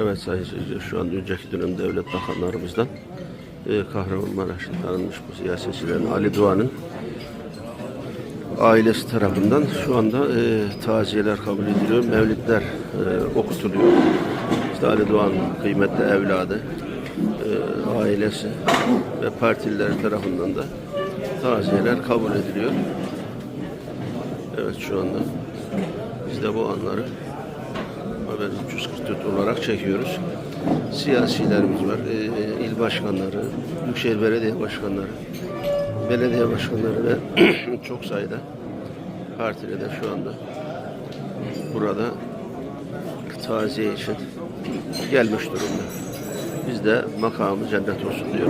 Evet Sayın Seyirciler, şu an önceki dönem devlet bakanlarımızdan e, Kahramanmaraş'ın tanınmış bu siyasetçilerin Ali Doğan'ın ailesi tarafından şu anda e, taziyeler kabul ediliyor, mevlidler e, okutuluyor. İşte Ali Doğan'ın kıymetli evladı, e, ailesi ve partililer tarafından da taziyeler kabul ediliyor. Evet şu anda biz de bu anları Haber 344 olarak çekiyoruz. Siyasilerimiz var, e, il başkanları, büyükşehir belediye başkanları, belediye başkanları ve çok sayıda partili de şu anda burada taziye için gelmiş durumda. Biz de makamı cennet olsun diyoruz.